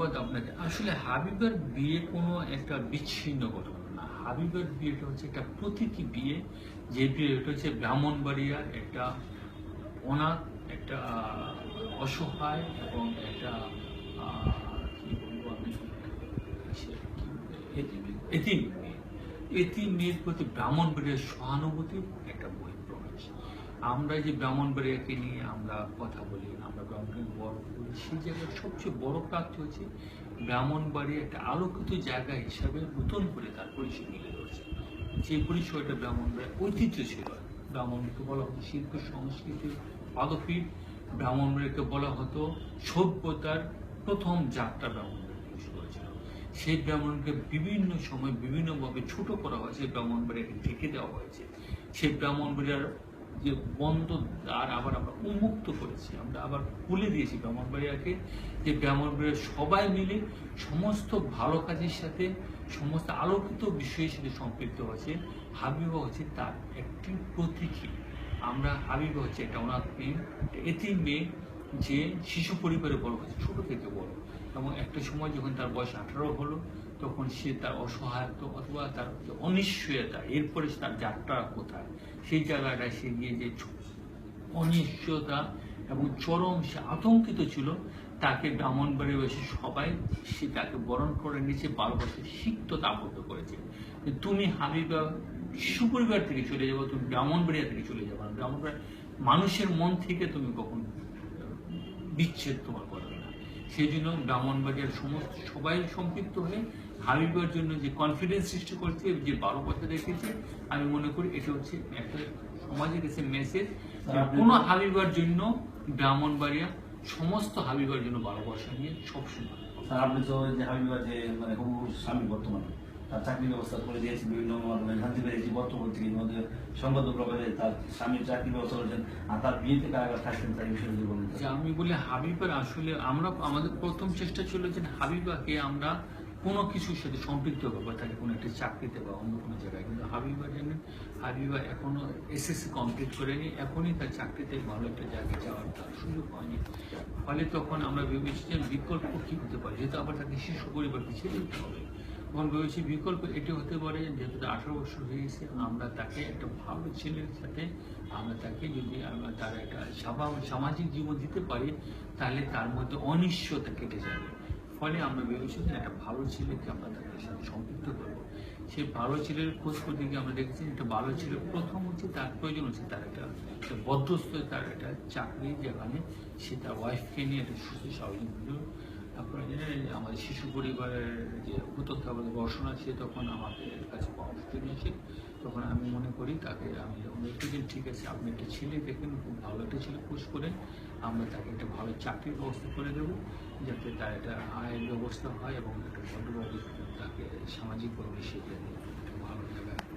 ধন্যবাদ আপনাকে। আসলে হাবিবের বিয়ে কোনো একটা বিচ্ছিন্ন ঘটনা হাবিবের বিয়েটা হচ্ছে একটা প্রতীকী বিয়ে। যে বিয়ে, এটা হচ্ছে ব্রাহ্মণবাড়িয়ার একটা অনাথ, একটা অসহায় এবং একটা এতিম এতিম মেয়ের প্রতি ব্রাহ্মণবাড়িয়ার সহানুভূতির একটা বহিঃপ্রকাশ আমরা যে ব্রাহ্মণবাড়িয়াকে নিয়ে আমরা কথা বলি, আমরা ব্রাহ্মণকে বড় করি সেই জায়গায় সবচেয়ে বড় প্রাপ্তি হচ্ছে ব্রাহ্মণবাড়ি একটা আলোকিত জায়গা হিসাবে নতুন করে তার পরিচয় মিলে ধরছে। যে পরিচয়টা ব্রাহ্মণবাড়ির ঐতিহ্য ছিল, ব্রাহ্মণকে বলা হতো শিল্প সংস্কৃতির পাদপীঠ ব্রাহ্মণবাড়িকে বলা হতো সভ্যতার প্রথম যাত্রা ব্রাহ্মণবাড়ি থেকে শুরু হয়েছিল। সেই ব্রাহ্মণকে বিভিন্ন সময় বিভিন্নভাবে ছোট করা হয়েছে, ব্রাহ্মণবাড়িয়াকে ঢেকে দেওয়া হয়েছে। সেই ব্রাহ্মণবাড়িয়ার যে বন্ধ দ্বার আবার আমরা উন্মুক্ত করেছি, আমরা আবার খুলে দিয়েছি ব্রাহ্মণবাড়িয়াকে, যে ব্রাহ্মণবাড়িয়া সবাই মিলে সমস্ত ভালো কাজের সাথে, সমস্ত আলোকিত বিষয়ের সাথে সম্পৃক্ত হয়েছে। হাবিবা হচ্ছে তার একটি প্রতীকী। আমরা হাবিবা হচ্ছে একটা অনাথ মেয়ে এতিম মেয়ে। যে শিশু পরিবারে বড় হয়েছে, ছোট থেকে বড়। এবং একটা সময় যখন তার বয়স আঠারো হলো, তখন সে তার অসহায়ত্ব অথবা তার অনিশ্চয়তা, এরপরে তার যাত্রা কোথায়? সেই জায়গাটায় সে গিয়ে যে অনিশ্চয়তা এবং চরম সে আতঙ্কিত ছিল, তাকে ব্রাহ্মণবাড়ি এসে সবাই সে তাকে বরণ করে নিচে বারো বছর সিক্ততা আবদ্ধ করেছে। তুমি হাবিবা শিশু পরিবার থেকে চলে যাব, তুমি ব্রাহ্মণবাড়িয়া থেকে চলে যাব। না ব্রাহ্মণবাড়িয়া মানুষের মন থেকে তুমি কখন বিচ্ছেদ তোমার করবে না। সেই জন্য ব্রাহ্মণবাড়িয়ার সমস্ত সবাই সম্পৃক্ত হয়ে হাবিবার জন্য যে কনফিডেন্স সৃষ্টি করছে যে বারো বছর রেখেছে আমি মনে করি এটা হচ্ছে একটা সমাজের কাছে মেসেজ কোনো হাবিবার জন্য ব্রাহ্মণবাড়িয়া সমস্ত হাবিবার জন্য বারো বছর নিয়ে সবসময়। স্যার আপনি তো যে হাবিবা যে মানে স্বামী বর্তমানে তার চাকরি ব্যবস্থা করে দিয়েছে বিভিন্ন বর্তমান মধ্যে সংবাদ প্রকাশে তার স্বামীর চাকরি ব্যবস্থা করেছেন আর তার বিয়েতে কারাগার থাকতেন তার বিষয়ে যদি বলেন। আমি বলি হাবিবার আসলে আমরা, আমাদের প্রথম চেষ্টা ছিল যে হাবিবাকে আমরা কোনো কিছুর সাথে সম্পৃক্ত করব তাকে কোনো একটা চাকরিতে বা অন্য কোনো জায়গায়। কিন্তু হাবিবা জানেন, হাবিবা এখনও এসএসসি কমপ্লিট করেনি, এখনই তার চাকরিতে ভালো একটা জায়গায় যাওয়ার তার সুযোগ হয়নি ফলে তখন আমরা ভেবেছি যে বিকল্প কি হতে পারে? যেহেতু আবার তাকে শিশু পরিবারকে ছেড়ে দিতে হবে। তখন ভেবেছি বিকল্প। এটি হতে পারে যেহেতু আঠারো বছর হয়ে গেছে, আমরা তাকে একটা ভালো ছেলের সাথে, আমরা তাকে যদি আমরা তার একটা সামাজিক জীবন দিতে পারি, তাহলে তার মধ্যে অনিশ্চয়তা কেটে যাবে। ফলে আমরা ভেবেছি যে একটা ভালো ছেলেকে আমরা তাদের সাথে সম্পৃক্ত করব। সেই ভালো ছেলের খোঁজ করতে গিয়ে আমরা দেখছি একটা ভালো ছেলে প্রথম হচ্ছে তার প্রয়োজন হচ্ছে তার একটা বদ্ধস্থ তার একটা চাকরি যেখানে সে তার ওয়াইফকে নিয়ে একটা সুস্থ স্বাভাবিক জানেন যে আমাদের শিশু পরিবারের যে তত্ত্বাবধায়ক রসনা আছে, তখন আমাদের কাছে পরামর্শ নিয়েছে তখন আমি মনে করি তাকে আমি যখন একটু দিন ঠিক আছে, আপনি একটা ছেলে দেখেন, খুব ভালো একটা ছেলে, খোঁজ করেন, আমরা তাকে একটা ভালো চাকরির ব্যবস্থা করে দেবো, যাতে তার একটা আয়ের ব্যবস্থা হয় এবং একটা ভদ্রভাবে তাকে দিয়ে। একটা ভালো জায়গায়